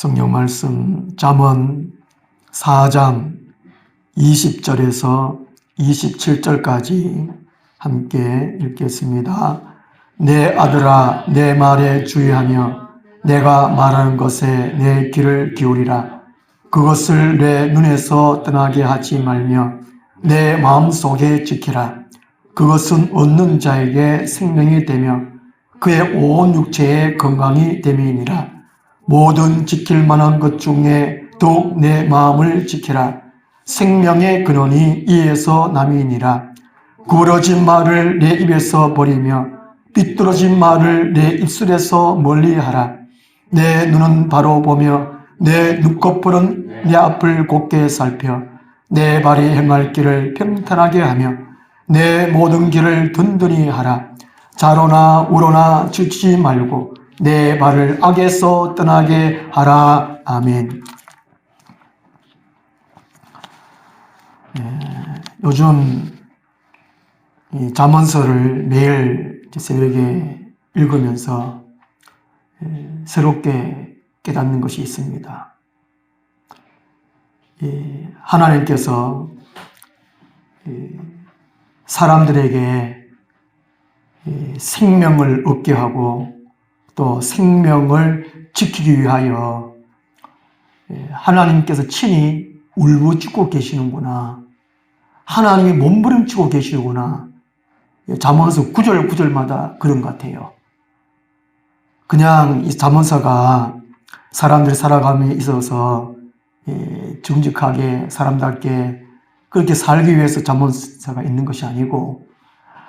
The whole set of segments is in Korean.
성경 말씀 잠언 4장 20절에서 27절까지 함께 읽겠습니다. 내 아들아 내 말에 주의하며 내가 말하는 것에 내 귀를 기울이라. 그것을 내 눈에서 떠나게 하지 말며 내 마음속에 지키라. 그것은 얻는 자에게 생명이 되며 그의 온 육체의 건강이 됨이니라 모든 지킬 만한 것 중에 더욱 내 마음을 지키라. 생명의 근원이 이에서 남이니라. 구부러진 말을 내 입에서 버리며 삐뚤어진 말을 내 입술에서 멀리하라. 내 눈은 바로 보며 내 눈꺼풀은 내 앞을 곱게 살펴 내 발이 행할 길을 평탄하게 하며 내 모든 길을 든든히 하라. 자로나 우로나 지치지 말고 내 발을 악에서 떠나게 하라 아멘 예, 요즘 이 잠언서를 매일 새벽에 읽으면서 예, 새롭게 깨닫는 것이 있습니다. 이 하나님께서 이 사람들에게 이 생명을 얻게 하고 또 생명을 지키기 위하여 예, 하나님께서 친히 울부짖고 계시는구나. 하나님이 몸부림치고 계시구나. 예, 잠언서 구절 구절마다 그런 것 같아요. 그냥 이 잠언서가 사람들이 살아감에 있어서 예, 정직하게 사람답게 그렇게 살기 위해서 잠언서가 있는 것이 아니고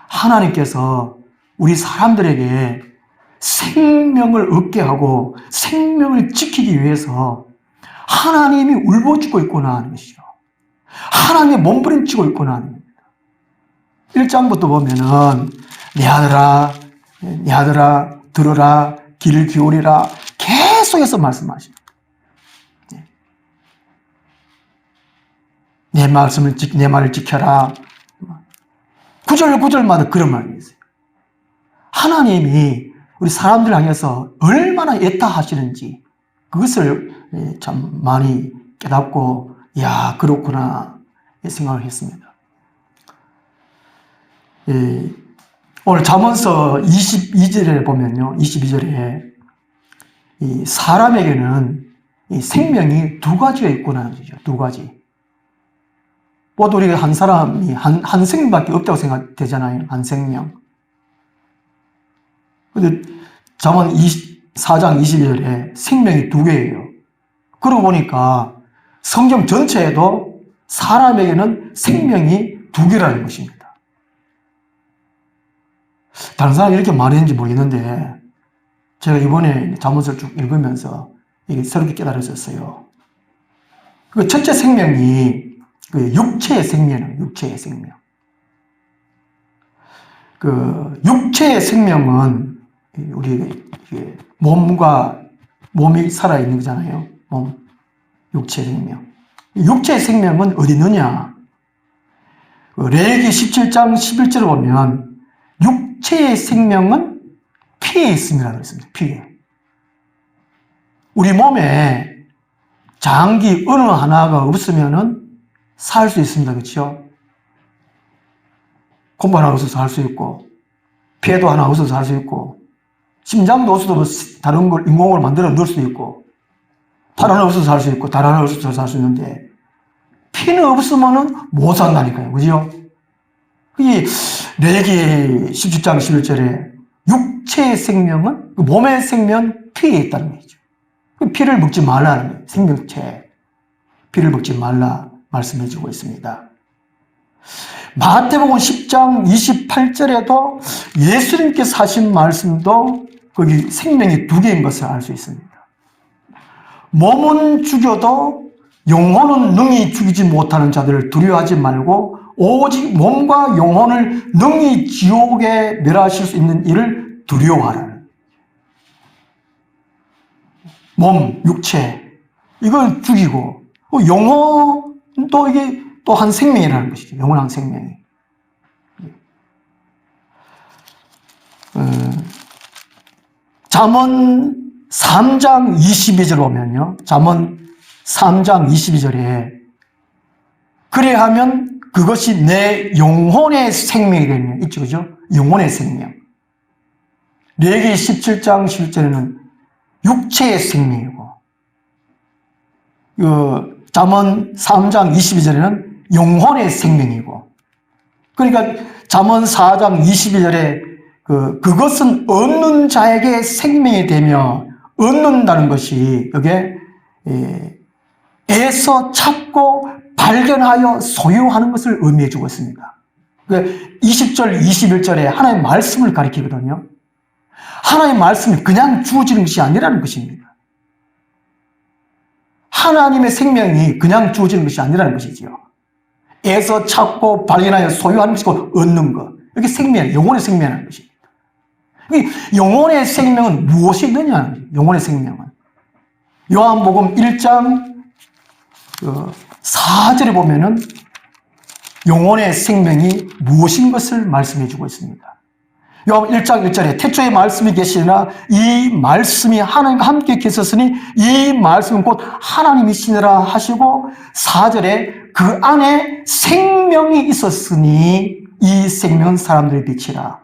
하나님께서 우리 사람들에게 생명을 얻게 하고 생명을 지키기 위해서 하나님이 울부짖고 있구나 하는 것이죠. 하나님이 몸부림치고 있구나 하는 겁니다. 1장부터 보면은 내 아들아, 내 아들아, 들어라, 귀를 기울이라 계속해서 말씀하십니다. 내 말씀을 지, 내 말을 지켜라. 구절 구절마다 그런 말이 있어요. 하나님이 우리 사람들 향해서 얼마나 애타하시는지 그것을 예, 참 많이 깨닫고 야 그렇구나 생각을 했습니다. 예, 오늘 잠언서 22절에 보면요, 22절에 이 사람에게는 이 생명이 두 가지가 있구나 하죠. 두 가지. 모두 우리가 한 사람이 한, 한 생명밖에 없다고 생각되잖아요. 한 생명. 근데 잠언 4장 22절에 생명이 두 개예요. 그러고 보니까 성경 전체에도 사람에게는 생명이 두 개라는 것입니다. 다른 사람이 이렇게 말했는지 모르겠는데 제가 이번에 잠언서를 쭉 읽으면서 이게 새롭게 깨달았었어요. 그 첫째 생명이 그 육체의 생명은 육체의 생명. 그 육체의 생명은 우리 몸과 몸이 살아 있는 거잖아요. 몸, 육체 생명. 육체 생명은 어디 있느냐? 그 레기 17장 11절을 보면 육체의 생명은 피에 있습니다. 그랬습니다. 피에. 우리 몸에 장기 어느 하나가 없으면은 살 수 있습니다. 그렇죠? 곰 하나 없어서 살 수 있고, 폐도 하나 없어서 살 수 있고, 심장도 없어도 뭐 다른 걸 인공을 만들어 넣을 수도 있고, 팔 하나 없어서 살수 있고, 달 하나 없어서 살수 있는데, 피는 없으면은 못 산다니까요. 그죠? 이 레기 17장 11절에 육체의 생명은 그 몸의 생명 피에 있다는 거죠. 그 피를 먹지 말라는 거예요. 생명체. 피를 먹지 말라 말씀해 주고 있습니다. 마태복음 10장 28절에도 예수님께서 하신 말씀도 거기 생명이 두 개인 것을 알 수 있습니다. 몸은 죽여도 영혼은 능히 죽이지 못하는 자들을 두려워하지 말고 오직 몸과 영혼을 능히 지옥에 멸하실 수 있는 일을 두려워하라는 몸, 육체 이걸 죽이고 영혼도 이게 또 한 생명이라는 것이죠. 영원한 생명이. 어, 잠언 3장 22절 보면요. 잠언 3장 22절에 그래 하면 그것이 내 영혼의 생명이 되면 있죠. 그죠? 영혼의 생명. 레기 17장 11절에는 육체의 생명이고 그 잠언 3장 22절에는 영혼의 생명이고 그러니까 잠언 4장 22절에 그 그것은 얻는 자에게 생명이 되며 얻는다는 것이 이게 예, 애서 찾고 발견하여 소유하는 것을 의미해 주고 있습니다. 그 20절, 21절에 하나님의 말씀을 가리키거든요. 하나님의 말씀이 그냥 주어지는 것이 아니라는 것입니다. 하나님의 생명이 그냥 주어지는 것이 아니라는 것이지요. 애서 찾고 발견하여 소유하는 것이고 얻는 것. 이게 생명, 영혼의 생명이라는 것입니다. 이 영혼의 생명은 무엇이 있느냐? 영혼의 생명은. 요한복음 1장 4절에 보면은 영혼의 생명이 무엇인 것을 말씀해 주고 있습니다. 요한 1장 1절에 태초에 말씀이 계시나 이 말씀이 하나님과 함께 계셨으니 이 말씀은 곧 하나님이시니라 하시고 4절에 그 안에 생명이 있었으니 이 생명은 사람들의 빛이라.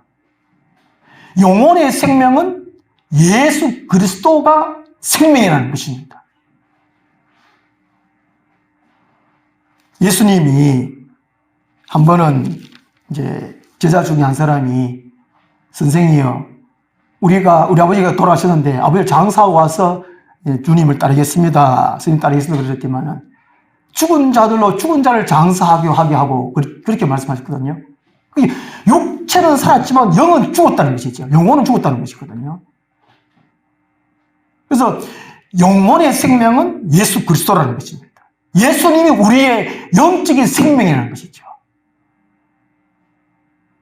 영혼의 생명은 예수 그리스도가 생명이라는 것입니다. 예수님이 한 번은 이제 제자 중에 한 사람이 선생이요. 우리가, 우리 아버지가 돌아가셨는데 아버지를 장사하고 와서 주님을 따르겠습니다. 스님 따르겠습니다. 그러셨지만은 죽은 자들로 죽은 자를 장사하게 하게 하고 그렇게 말씀하셨거든요. 육체는 살았지만 영은 죽었다는 것이죠. 영혼은 죽었다는 것이거든요. 그래서 영혼의 생명은 예수 그리스도라는 것입니다. 예수님이 우리의 영적인 생명이라는 것이죠.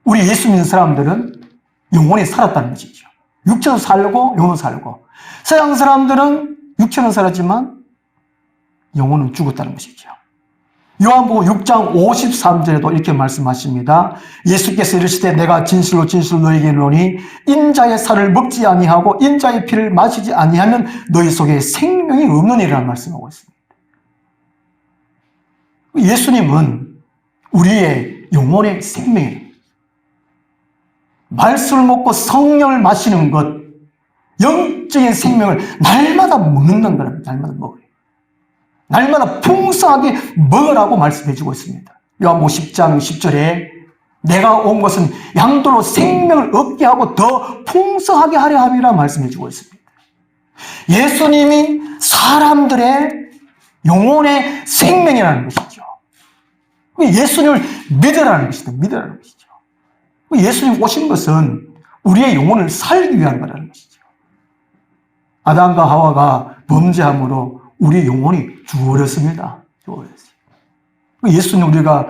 우리 예수 믿는 사람들은 영혼이 살았다는 것이죠. 육체도 살고 영혼은 살고 서양 사람들은 육체는 살았지만 영혼은 죽었다는 것이죠. 요한복음 6장 53절에도 이렇게 말씀하십니다. 예수께서 이르시되 내가 진실로 진실로 너에게 이르노니 인자의 살을 먹지 아니하고 인자의 피를 마시지 아니하면 너희 속에 생명이 없느니라는 말씀하고 있습니다. 예수님은 우리의 영혼의 생명입니다. 말씀을 먹고 성령을 마시는 것, 영적인 생명을 날마다 먹는다는 거랍 날마다 먹어요. 날마다 풍성하게 먹으라고 말씀해 주고 있습니다. 요한복 10장 10절에 내가 온 것은 양도로 생명을 얻게 하고 더 풍성하게 하려 함이라 말씀해 주고 있습니다. 예수님이 사람들의 영혼의 생명이라는 것이죠. 예수님을 믿으라는 것이다. 믿으라는 것이죠. 예수님 오신 것은 우리의 영혼을 살기 위한 거라는 것이죠. 아담과 하와가 범죄함으로 우리의 영혼이 죽어버렸습니다. 죽어버렸어요. 예수님 우리가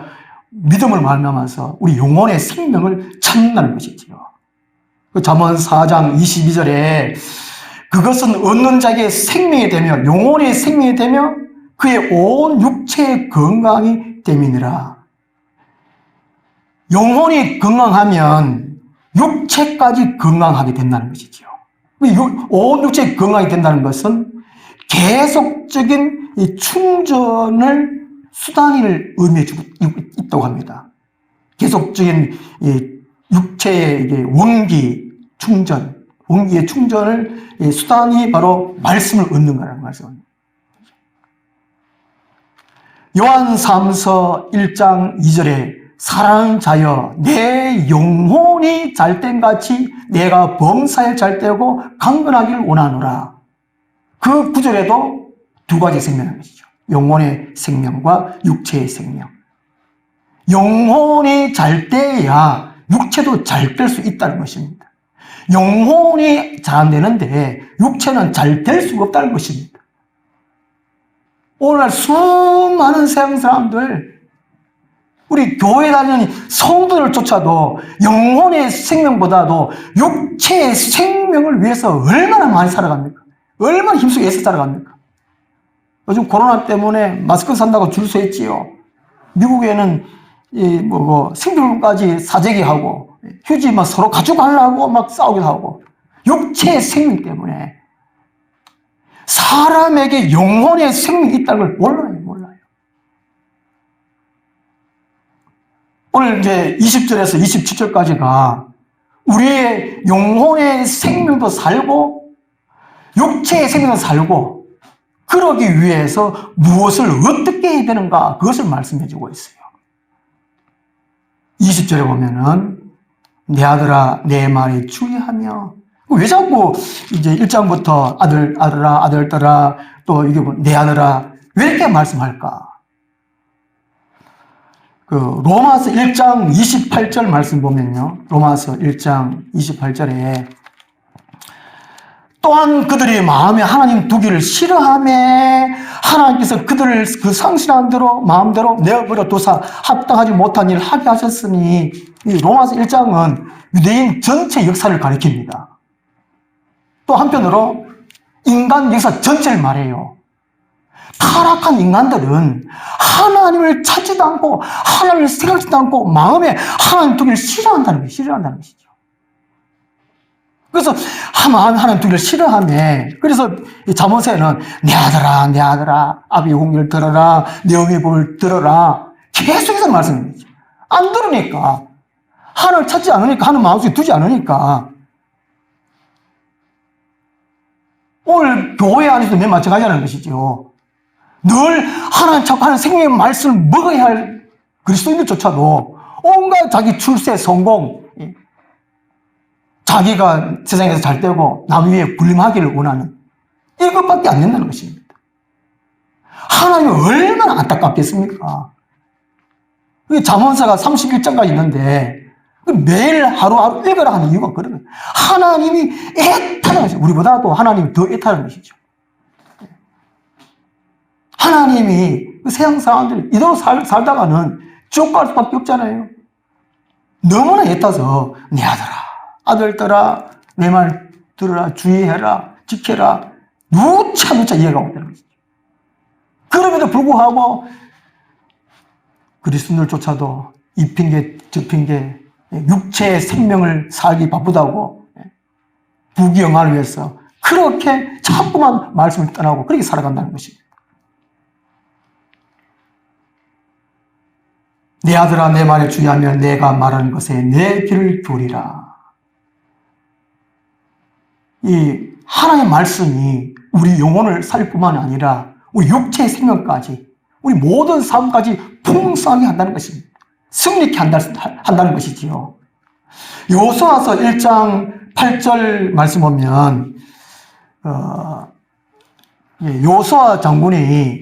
믿음을 말하면서 우리 영혼의 생명을 찾는다는 것이지요. 그 잠언 4장 22절에 그것은 얻는 자에게 생명이 되며 영혼의 생명이 되며 그의 온 육체의 건강이 됨이니라. 영혼이 건강하면 육체까지 건강하게 된다는 것이죠. 온 육체가 건강이 된다는 것은 계속적인 충전을 수단을 의미해 주고 있다고 합니다. 계속적인 육체의 원기 충전, 원기의 충전을 수단이 바로 말씀을 얻는 거라는 말씀입니다. 요한 3서 1장 2절에 사랑하는 자여 내 영혼이 잘된 같이 내가 범사에 잘되고 강건하기를 원하노라. 그 구절에도 두 가지 생명인 것이죠. 영혼의 생명과 육체의 생명. 영혼이 잘 돼야 육체도 잘 될 수 있다는 것입니다. 영혼이 잘 안 되는데 육체는 잘 될 수가 없다는 것입니다. 오늘날 수많은 세상 사람들 우리 교회 다니는 성도를 쫓아도 영혼의 생명보다도 육체의 생명을 위해서 얼마나 많이 살아갑니까? 얼마나 힘쓰게 애써 살아갑니까? 요즘 코로나 때문에 마스크 산다고 줄 서 있지요. 미국에는 이 뭐고 생들까지 사재기 하고 휴지 막 서로 가져가려고 막 싸우기도 하고 육체의 생명 때문에 사람에게 영혼의 생명이 있다는 걸 몰라요, 몰라요. 오늘 이제 20절에서 27절까지가 우리의 영혼의 생명도 살고 육체의 생명도 살고 그러기 위해서 무엇을 어떻게 해야 되는가 그것을 말씀해 주고 있어요. 20절에 보면은 내 아들아 내 말에 주의하며 왜 자꾸 이제 1장부터 아들 아들아 아들들아 또 이게 뭐 내 아들아 왜 이렇게 말씀할까? 그 로마서 1장 28절 말씀 보면요. 로마서 1장 28절에 또한 그들이 마음에 하나님 두기를 싫어함에 하나님께서 그들을 그 상실한 대로 마음대로 내어버려 두사 합당하지 못한 일을 하게 하셨으니 이 로마서 1장은 유대인 전체 역사를 가리킵니다. 또 한편으로 인간 역사 전체를 말해요. 타락한 인간들은 하나님을 찾지도 않고 하나님을 생각지도 않고 마음에 하나님 두기를 싫어한다는 것이 싫어한다는 것이죠. 그래서 하나님 하나님 두기를 싫어하네. 그래서 이 잠언서에는 내 아들아 내 아들아 아비 공기를 들어라 내 어미 복을 들어라 계속해서 말씀입니다. 안 들으니까 하나님을 찾지 않으니까 하나님 마음속에 두지 않으니까 오늘 교회 안에서도 맨 마찬가지라는 것이죠. 늘 하나님 하나님 생명의 말씀을 먹어야 할 그리스도인들조차도 온갖 자기 출세, 성공, 자기가 세상에서 잘 되고 남 위에 군림하기를 원하는 이것밖에 안 된다는 것입니다. 하나님이 얼마나 안타깝겠습니까? 그 잠언사가 31장까지 있는데 그 매일 하루하루 읽으라 하는 이유가 그런 거예요. 하나님이 애타는 것이죠. 우리보다도 하나님이 더 애타는 것이죠. 하나님이 그 세상 사람들이 이대로 살, 살다가는 지옥 갈 수밖에 없잖아요. 너무나 애타서 내 아들아, 아들들아, 내 말 들으라, 주의해라, 지켜라. 누차 누차 이해가 온다는 것이죠. 그럼에도 불구하고 그리스도인들조차도 이 핑계, 저 핑계, 육체의 생명을 살기 바쁘다고 부귀영화를 위해서 그렇게 자꾸만 말씀을 떠나고 그렇게 살아간다는 것입니다. 내 아들아 내 말에 주의하며 내가 말하는 것에 내 귀를 기울이라. 이 하나님의 말씀이 우리 영혼을 살 뿐만 아니라 우리 육체의 생명까지 우리 모든 삶까지 풍성하게 한다는 것입니다. 승리케 한다는 것이지요. 요수아서 1장 8절 말씀 보면 어, 예, 요수아 장군이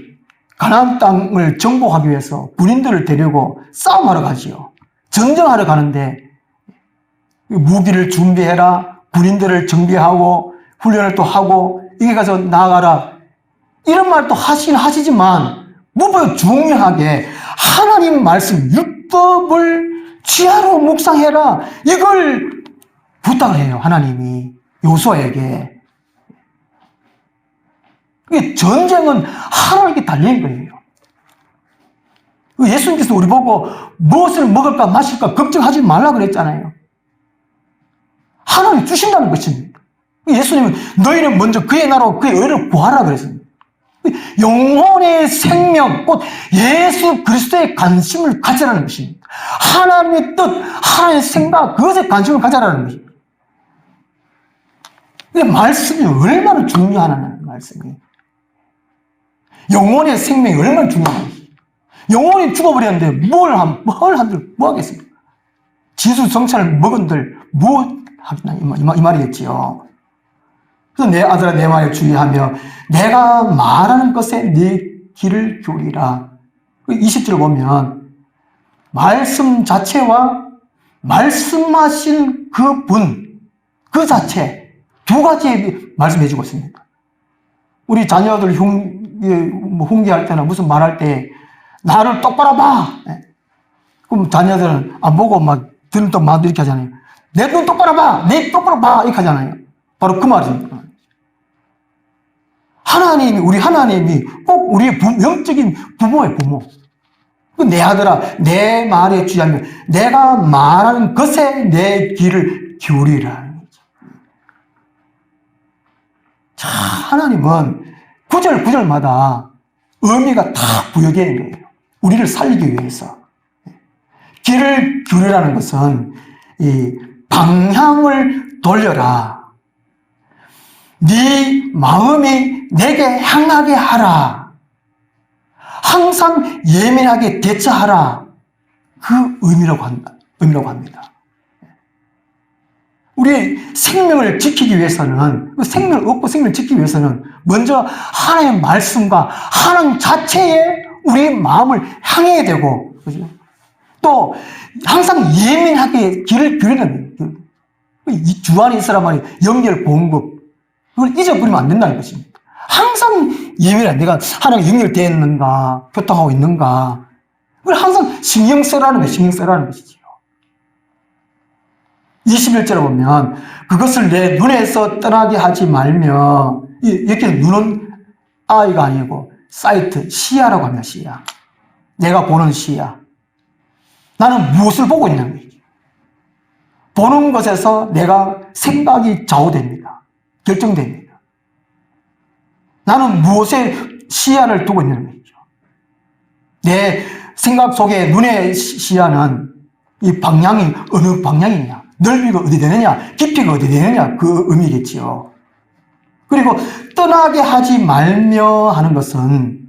가나안 땅을 정복하기 위해서 군인들을 데리고 싸움하러 가지요. 전쟁하러 가는데 무기를 준비해라, 군인들을 정비하고 훈련을 또 하고 이게 가서 나아가라 이런 말 또 하시긴 하시지만 무엇보다 중요하게 하나님 말씀 율법을 지하로 묵상해라 이걸 부탁을 해요 하나님이 요소에게 전쟁은 하나님께 달린 거예요. 예수님께서 우리 보고 무엇을 먹을까 마실까 걱정하지 말라 그랬잖아요. 하나님 주신다는 것입니다. 예수님은 너희는 먼저 그의 나라와 그의 의를 구하라 그랬습니다. 영혼의 생명, 곧 예수 그리스도의 관심을 가져라는 것입니다. 하나님의 뜻, 하나님의 생각, 그것에 관심을 가져라는 것입니다. 말씀이 얼마나 중요하냐는 말씀이. 영혼의 생명이 얼마나 중요한지. 영혼이 죽어버렸는데 뭘 한, 뭘 한들 뭐 하겠습니까? 지수 성찬을 먹은들 뭐 이, 말이겠지요. 그래서 내 아들아 내 말에 주의하며 내가 말하는 것에 네 귀를 기울이라. 20절 그 보면 말씀 자체와 말씀하신 그 분, 그 자체 두 가지 말씀해 주고 있습니다. 우리 자녀들 흉, 뭐 훈계할 때나 무슨 말할 때 나를 똑바로 봐. 예. 그럼 자녀들은 안 보고 막 듣는 또막 이렇게 하잖아요. 내 눈 똑바로 봐. 내 똑바로 봐. 이렇게 하잖아요. 바로 그 말입니다. 하나님이, 우리 하나님이 꼭 우리의 부, 영적인 부모의 부모. 그내 아들아, 내 말에 주의하며 내가 말하는 것에 내 귀를 기울이라는 거죠. 자, 하나님은 구절 구절마다 의미가 다 부여되어 있는 거예요. 우리를 살리기 위해서. 길을 기울이라는 것은 이 방향을 돌려라. 네 마음이 내게 향하게 하라. 항상 예민하게 대처하라. 그 의미라고 한다. 의미라고 합니다. 우리 생명을 지키기 위해서는, 그 생명을 얻고 생명을 지키기 위해서는 먼저 하나님의 말씀과 하나님 자체에 우리 마음을 향해야 되고, 그죠? 또 항상 예민하게 길을 거예요. 이 주안에 있으라면 연결 공급, 그걸 잊어버리면 안 된다는 것입니다. 항상 예민해. 내가 하나님 연결되어 있는가, 교통하고 있는가. 그걸 항상 신경 써라는 거예요. 신경 써라는 것이지요. 21절에 보면 그것을 내 눈에서 떠나게 하지 말며 이- 이렇게 눈은 아이가 아니고 사이트, 시야라고 합니다. 시야. 내가 보는 시야. 나는 무엇을 보고 있는 거지? 보는 것에서 내가 생각이 좌우됩니다. 결정됩니다. 나는 무엇에 시야를 두고 있는 거죠? 내 생각 속에 눈의 시- 시야는 이 방향이 어느 방향이냐, 넓이가 어디 되느냐, 깊이가 어디 되느냐 그 의미겠지요. 그리고 떠나게 하지 말며 하는 것은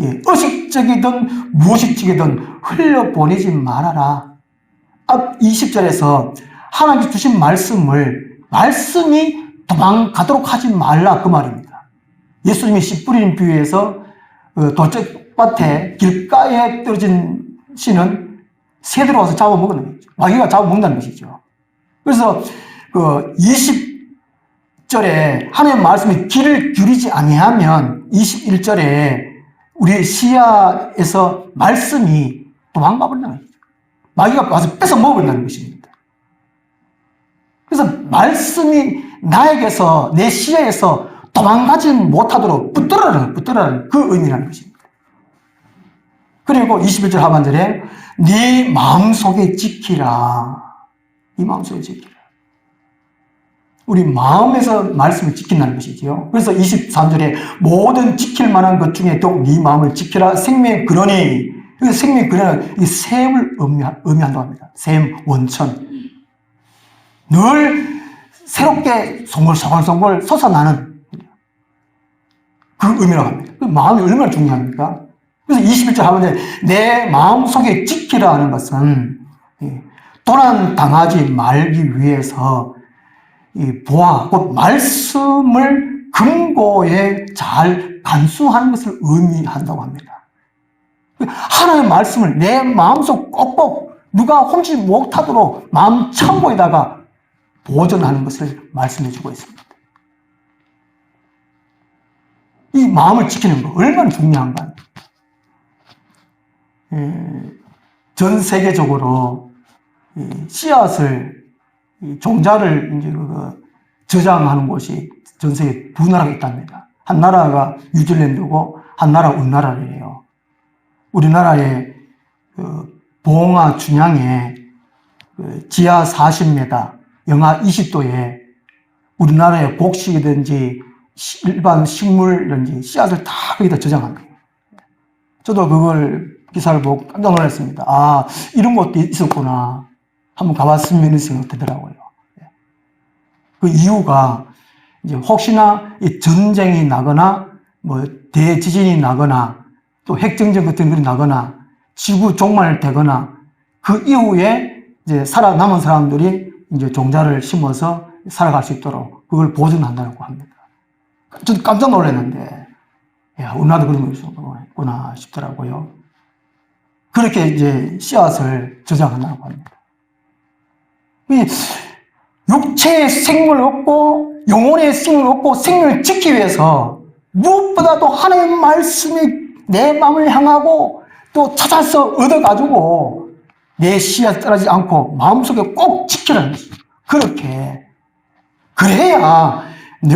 예, 의식적이든 무의식적이든 흘려보내지 말아라. 앞 20절에서 하나님께 주신 말씀을 말씀이 도망가도록 하지 말라 그 말입니다. 예수님이 씨 뿌리는 비유에서 그 돌짝밭에 길가에 떨어진 씨는 새들이 와서 잡아먹는 거죠. 마귀가 잡아먹는다는 것이죠. 그래서 그 20절에 하나님의 말씀이 길을 기울이지 아니하면 21절에 우리 시야에서 말씀이 도망가 버린다는 거죠. 마귀가 와서 뺏어 먹어버린다는 것입니다. 그래서 말씀이 나에게서 내 시야에서 도망가지 못하도록 붙들어라는 붙들어라는 그 의미라는 것입니다. 그리고 21절 하반절에 네 마음속에 지키라. 이 마음속에 지키라. 우리 마음에서 말씀을 지킨다는 것이지요. 그래서 23절에 모든 지킬 만한 것 중에 더욱 네 마음을 지키라. 생명의 근원이 그 생명의 근원은 이 샘을 의미한다고 합니다. 샘, 원천. 늘 새롭게 송골송골송골 솟아나는 그 의미라고 합니다. 그 마음이 얼마나 중요합니까? 그래서 21절 하면 내 마음속에 지키라 하는 것은 예, 도난 당하지 말기 위해서 이 보아, 곧 말씀을 근거에 잘 간수하는 것을 의미한다고 합니다. 하나님의 말씀을 내 마음속 꼭꼭 누가 훔치지 못하도록 마음 창고에다가 보존하는 것을 말씀해 주고 있습니다. 이 마음을 지키는 거 얼마나 중요한가. 예, 전 세계적으로 이 씨앗을 이 종자를 이제 그 저장하는 곳이 전 세계 두 나라가 있답니다. 한 나라가 뉴질랜드고 한 나라 우리나라예요. 우리나라의 그 봉화 춘향에 그 지하 40m, 영하 20도에 우리나라의 곡식이든지 시- 일반 식물이든지 씨앗을 다 거기다 저장합니다. 저도 그걸 기사를 보고 깜짝 놀랐습니다. 아, 이런 것도 있었구나. 한번 가봤으면 이런 생각 들더라고요. 그 이유가 이제 혹시나 이 전쟁이 나거나 뭐 대지진이 나거나 또 핵정전 같은 것이 나거나 지구 종말되거나 그 이후에 이제 살아남은 사람들이 이제 종자를 심어서 살아갈 수 있도록 그걸 보존한다고 합니다. 저도 깜짝 놀랐는데, 야, 우리나라도 그런 거 있구나 싶더라고요. 그렇게 이제 씨앗을 저장한다고 합니다. 이 육체의 생명을 얻고 영혼의 생명을 얻고 생명을 지키기 위해서 무엇보다도 하나님의 말씀이 내 마음을 향하고 또 찾아서 얻어가지고 내 씨앗 떨어지지 않고 마음속에 꼭 것이죠. 그렇게 그래야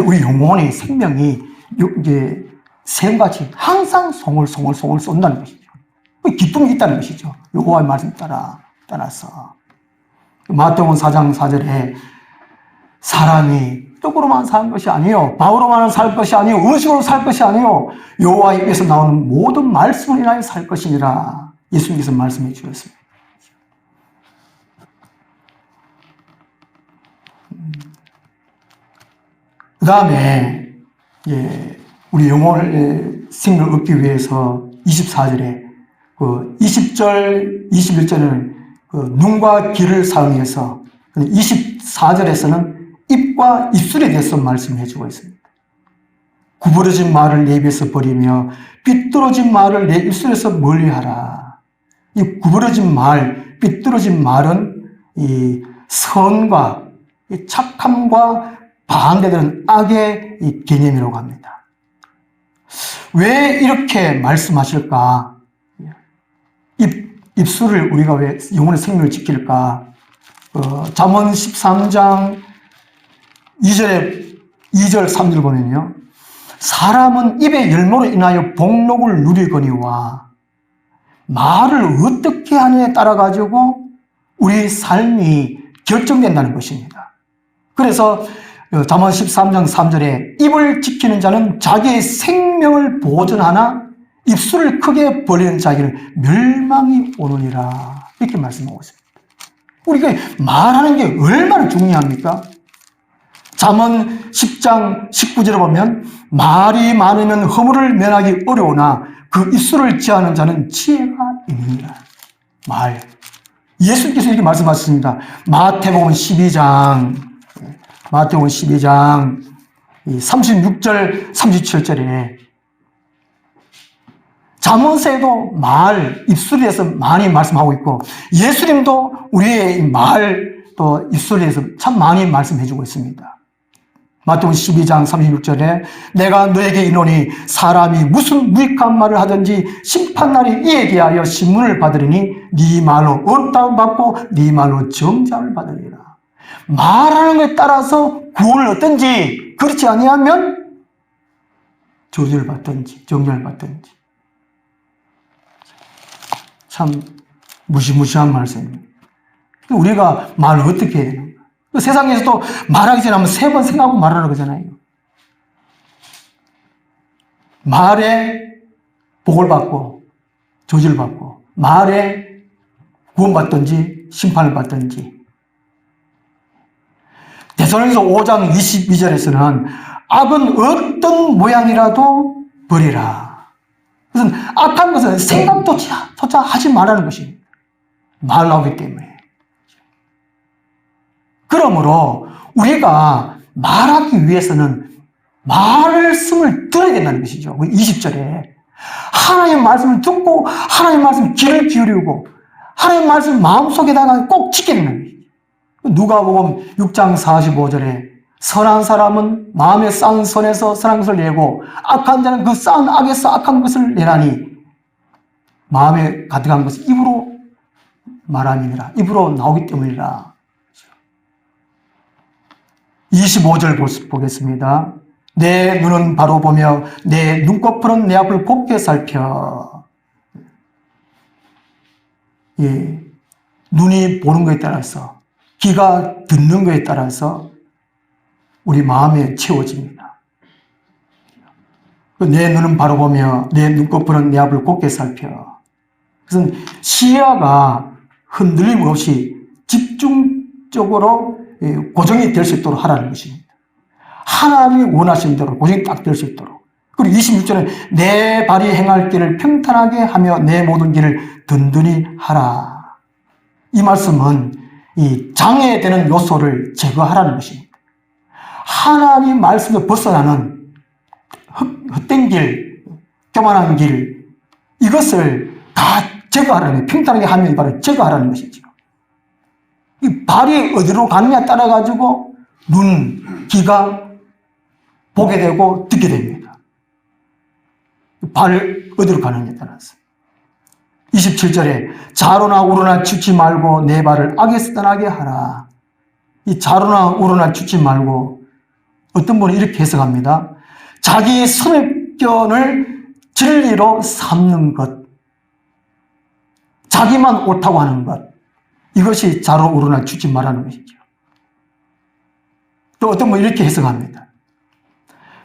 우리 영혼의 생명이 요- 이제 샘같이 항상 송울송울송울 쏜다는 것이죠. 그 기쁨이 있다는 것이죠. 여호와의 말씀 따라 따라서 마태복음 4장 4절에 사람이 떡으로만 사는 것이 아니요 밥으로만 살 것이 아니요 음식으로 살 것이 아니요 여호와의 입에서 나오는 모든 말씀을 인하여 살 것이니라 예수님께서 말씀해 주셨습니다. 그 다음에 예, 우리 영혼을 생명을 얻기 위해서 24절에 그 20절, 21절에는 그 눈과 귀를 사용해서 24절에서는 입과 입술에 대해서 말씀해 주고 있습니다. 구부러진 말을 내 입에서 버리며 삐뚤어진 말을 내 입술에서 멀리하라. 이 구부러진 말, 삐뚤어진 말은 이 선과 이 착함과 반대되는 악의 이 개념이라고 합니다. 왜 이렇게 말씀하실까? 입, 입술을 우리가 왜 영혼의 생명을 지킬까? 어, 잠언 13장 2절에 2절 3절 보면요. 사람은 입의 열모로 인하여 복록을 누리거니와 말을 어떻게 하느냐에 따라 가지고 우리 삶이 결정된다는 것입니다. 그래서 어, 잠언 13장 3절에 입을 지키는 자는 자기의 생명을 보존하나 입술을 크게 벌리는 자기는 멸망이 오느니라 이렇게 말씀하고 있습니다. 우리가 말하는 게 얼마나 중요합니까? 잠언 10장 19절에 보면 말이 많으면 허물을 면하기 어려우나 그 입술을 지하는 자는 지혜가 있느니라. 말. 예수님께서 이렇게 말씀하셨습니다. 마태복음 12장 마태복음 12장 36절 37절에 잠언세도 말, 입술에서 많이 말씀하고 있고 예수님도 우리의 말, 또 입술에서 참 많이 말씀해주고 있습니다. 마태복음 12장 36절에 내가 너에게 이노니 사람이 무슨 무익한 말을 하든지 심판날이 이에 대하여 신문을 받으리니 네 말로 언따움 받고 네 말로 정죄를 받으리라. 말하는 것에 따라서 구원을 얻든지 그렇지 아니하면 조절 받든지 정죄를 받든지 참 무시무시한 말씀입니다. 우리가 말을 어떻게 해야 되는가? 그 세상에서도 말하기 전에 한번 세 번 생각하고 말하는 거잖아요. 말에 복을 받고 조지를 받고 말에 구원받든지 심판을 받든지 대선에서 5장 22절에서는 악은 어떤 모양이라도 버리라. 그것은 악한 것은 생각조차 조차 하지 말라는 것입니다. 말 나오기 때문에. 그러므로 우리가 말하기 위해서는 말씀을 들어야 된다는 것이죠. 20절에. 그 하나님의 말씀을 듣고 하나님의 말씀 귀를 기울이고 하나님의 말씀 마음속에다가 꼭 지켜야 된다는 것이죠. 누가복음 6장 45절에 선한 사람은 마음에 쌓은 선에서 선한 것을 내고 악한 자는 그 쌓은 악에서 악한 것을 내라니 마음에 가득한 것을 입으로 말함이니라 입으로 나오기 때문이라 25절 보겠습니다. 내 눈은 바로 보며 내 눈꺼풀은 내 앞을 곱게 살펴. 예. 눈이 보는 것에 따라서, 귀가 듣는 것에 따라서 우리 마음에 채워집니다. 내 눈은 바로 보며 내 눈꺼풀은 내 앞을 곱게 살펴. 그것은 시야가 흔들림 없이 집중적으로 예, 고정이 될 수 있도록 하라는 것입니다. 하나님이 원하시는 대로 고정이 딱 될 수 있도록. 그리고 26절에 내 발이 행할 길을 평탄하게 하며 내 모든 길을 든든히 하라. 이 말씀은 이 장애되는 요소를 제거하라는 것입니다. 하나님 말씀에 벗어나는 헛된 길, 교만한 길, 이것을 다 제거하라는, 평탄하게 하면 바로 제거하라는 것이죠. 이 발이 어디로 가느냐에 따라 가지고 눈, 귀가 보게 되고 듣게 됩니다. 발 어디로 가느냐에 따라서. 27절에 자로나 우로나 죽지 말고 내 발을 악에서 떠나게 하라. 이 자로나 우로나 죽지 말고 어떤 분은 이렇게 해석합니다. 자기의 선입견을 진리로 삼는 것. 자기만 옳다고 하는 것. 이것이 자로 우러나 주지 말라는 것이죠. 또 어떤 분 이렇게 해석합니다.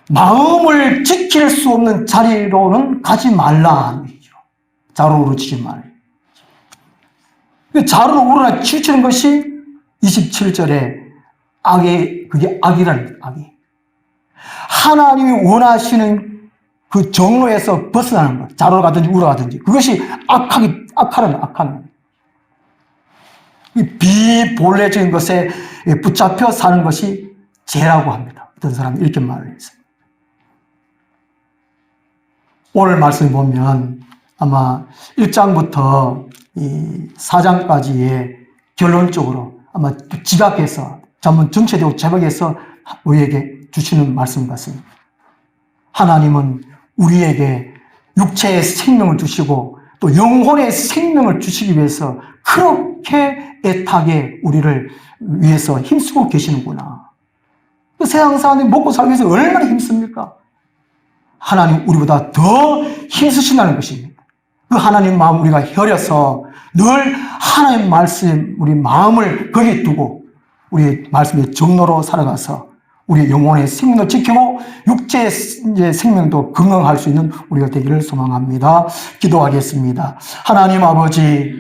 마음을 지킬 수 없는 자리로는 가지 말라. 자로 우러치지 말. 자로 우러나 치우치는 것이 27절에 악의, 그게 악이라는 악이. 하나님이 원하시는 그 정로에서 벗어나는 것. 자로 가든지 우러 가든지. 그것이 악하기, 악하는, 악한. 이 비본래적인 것에 붙잡혀 사는 것이 죄라고 합니다. 어떤 사람이 이렇게 말을 했어요. 오늘 말씀 보면 아마 1장부터 이 4장까지의 결론적으로 아마 지각해서 전문 정체되고 제목에서 우리에게 주시는 말씀 같습니다. 하나님은 우리에게 육체의 생명을 주시고 또 영혼의 생명을 주시기 위해서 그렇게 애타게 우리를 위해서 힘쓰고 계시는구나. 그 세상 사람들이 먹고 살기 위해서 얼마나 힘씁니까? 하나님 우리보다 더 힘쓰신다는 것입니다. 그 하나님 마음 우리가 혈여서 늘 하나님 말씀 우리 마음을 거기에 두고 우리의 말씀의 정로로 살아가서 우리의 영혼의 생명을 지키고 육체의 생명도 건강할 수 있는 우리가 되기를 소망합니다. 기도하겠습니다. 하나님 아버지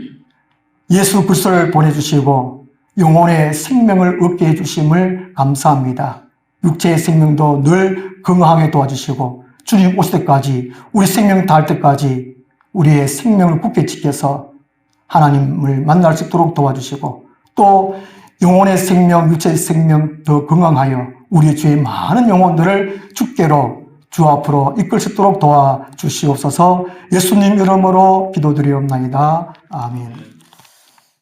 예수 그리스도를 보내주시고 영혼의 생명을 얻게 해주심을 감사합니다. 육체의 생명도 늘 건강하게 도와주시고 주님 오실 때까지 우리 생명 닿을 때까지 우리의 생명을 굳게 지켜서 하나님을 만날 수 있도록 도와주시고 또 영혼의 생명, 육체의 생명 더 건강하여 우리 주의 많은 영혼들을 주께로 주 앞으로 이끌 수 있도록 도와주시옵소서 예수님 이름으로 기도드리옵나이다. 아멘.